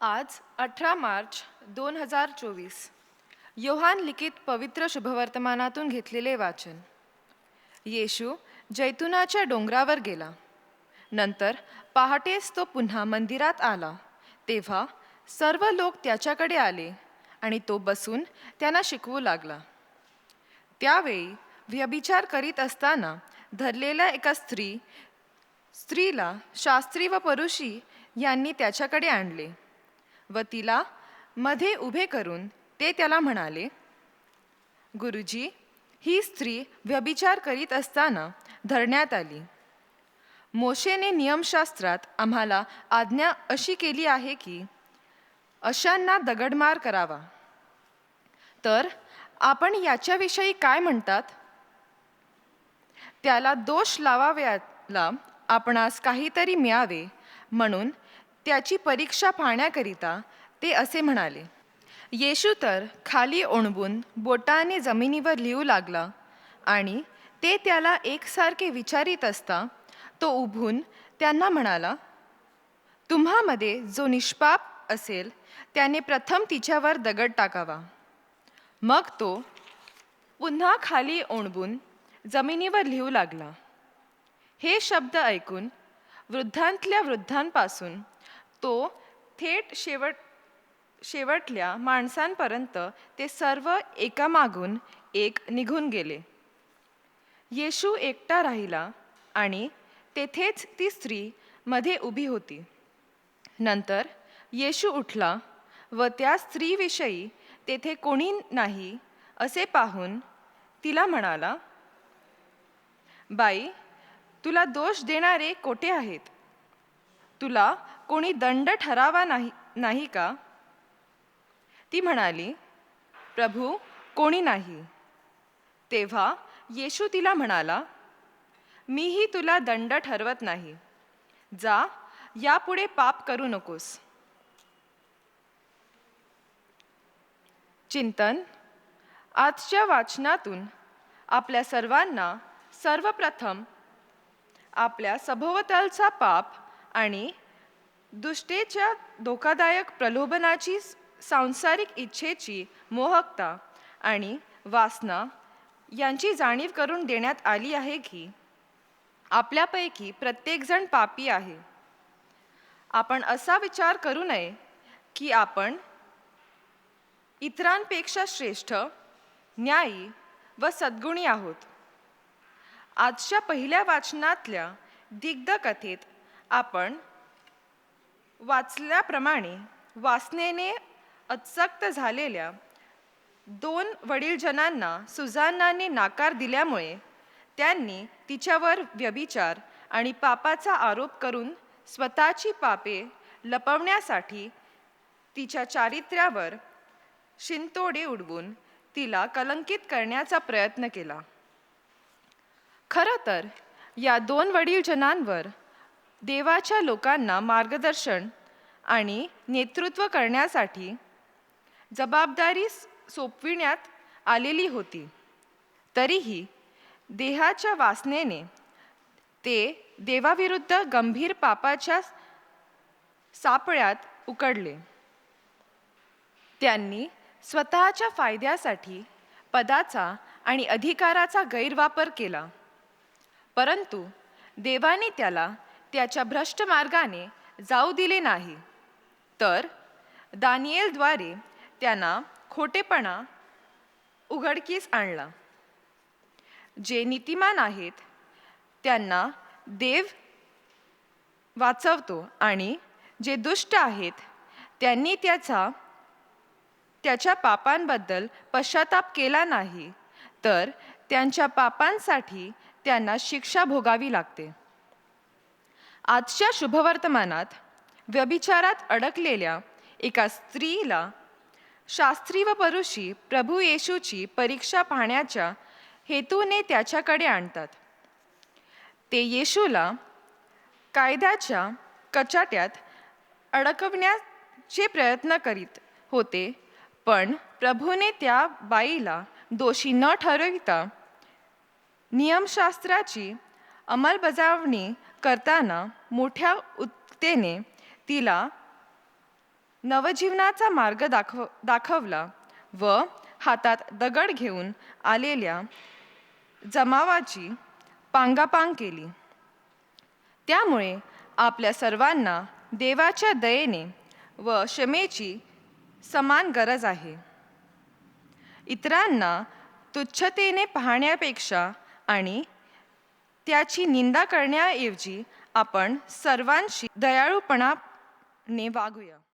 आज अठरा मार्च दोन हजार चोवीस. योहान लिखित पवित्र शुभवर्तमानातून घेतलेले वाचन. येशू जैतुनाच्या डोंगरावर गेला. नंतर पहाटेस तो पुन्हा मंदिरात आला. तेव्हा सर्व लोक त्याच्याकडे आले आणि तो बसून त्यांना शिकवू लागला. त्यावेळी व्यभिचार करीत असताना धरलेल्या एका स्त्री स्त्रीला शास्त्री व परुषी यांनी त्याच्याकडे आणले. व तिला मध्ये उभे करून ते त्याला म्हणाले गुरुजी ही स्त्री व्यभिचार करीत असताना धरण्यात आली. मोशेने नियमशास्त्रात आम्हाला आज्ञा अशी केली आहे की अशांना दगडमार करावा. तर आपण याच्याविषयी काय म्हणतात? त्याला दोष लावाव्याला आपणास काहीतरी मिळावे म्हणून त्याची परीक्षा पाहण्याकरिता ते असे म्हणाले येशू तर खाली ओणबून बोटाने जमिनीवर लिहू लागला आणि ते त्याला एकसारखे विचारित असता तो उभून त्यांना म्हणाला तुम्हामध्ये जो निष्पाप असेल त्याने प्रथम तिच्यावर दगड टाकावा. मग तो पुन्हा खाली ओणबून जमिनीवर लिहू लागला. हे शब्द ऐकून वृद्धांतल्या वृद्धांपासून तो थेट शेवट शेवटल्या माणसांपर्यंत ते सर्व एकामागून एक निघून गेले. येशू एकटा राहिला आणि तेथेच ती स्त्री मध्ये उभी होती. नंतर येशू उठला व त्या स्त्रीविषयी तेथे कोणी नाही असे पाहून तिला म्हणाला बाई तुला दोष देणारे कोठे आहेत? तुला कोणी दंड ठरावा नाही नाही का? ती म्हणाली प्रभू कोणी नाही. तेव्हा येशू तिला म्हणाला मीही तुला दंड ठरवत नाही. जा यापुढे पाप करू नकोस. चिंतन आजच्या वाचनातून आपल्या सर्वांना सर्वप्रथम आपल्या सभोवतालचा पाप आणि दुष्टेच्या धोकादायक प्रलोभनाची सांसारिक इच्छेची मोहकता आणि वासना यांची जाणीव करून देण्यात आली आहे की आपल्यापैकी प्रत्येकजण पापी आहे. आपण असा विचार करू नये की आपण इतरांपेक्षा श्रेष्ठ न्यायी व सद्गुणी आहोत. आजच्या पहिल्या वाचनातल्या दिग्ध कथेत आपण वाचल्याप्रमाणे वासनेने अचक्त झालेल्या दोन वडीलजनांना सुजानाने नाकार दिल्यामुळे त्यांनी तिच्यावर व्यभिचार आणि पापाचा आरोप करून स्वतःची पापे लपवण्यासाठी तिच्या चारित्र्यावर शिंतोडे उडवून तिला कलंकित करण्याचा प्रयत्न केला. खरं तर या दोन वडीलजनांवर देवाच्या लोकांना मार्गदर्शन आणि नेतृत्व करण्यासाठी जबाबदारी सोपविण्यात आलेली होती. तरीही देहाच्या वासनेने ते देवाविरुद्ध गंभीर पापाच्या सापळ्यात उकडले. त्यांनी स्वतःच्या फायद्यासाठी पदाचा आणि अधिकाराचा गैरवापर केला. परंतु देवाने त्याला त्याच्या भ्रष्ट मार्गाने जाऊ दिले नाही. तर दानियेलद्वारे त्यांना खोटेपणा उघडकीस आणला. जे नीतिमान आहेत त्यांना देव वाचवतो आणि जे दुष्ट आहेत त्यांनी त्याचा त्याच्या पापांबद्दल पश्चाताप केला नाही तर त्यांच्या पापांसाठी त्यांना शिक्षा भोगावी लागते. आजच्या शुभवर्तमानात व्यभिचारात अडकलेल्या एका स्त्रीला शास्त्री व परुषी प्रभू येशूची परीक्षा पाहण्याच्या हेतूने त्याच्याकडे आणतात. ते येशूला कायद्याच्या कचाट्यात अडकवण्याचे प्रयत्न करीत होते पण प्रभूने त्या बाईला दोषी न ठरविता नियमशास्त्राची अंमलबजावणी करताना मोठ्या उत्तेने तिला नवजीवनाचा मार्ग दाखव दाखवला व हातात दगड घेऊन आलेल्या जमावाची पांगापांग केली. त्यामुळे आपल्या सर्वांना देवाच्या दयेने व क्षमेची समान गरज आहे. इतरांना तुच्छतेने पाहण्यापेक्षा आणि त्याची निंदा करण्याऐवजी आपण सर्वांशी दयाळूपणाने वागूया.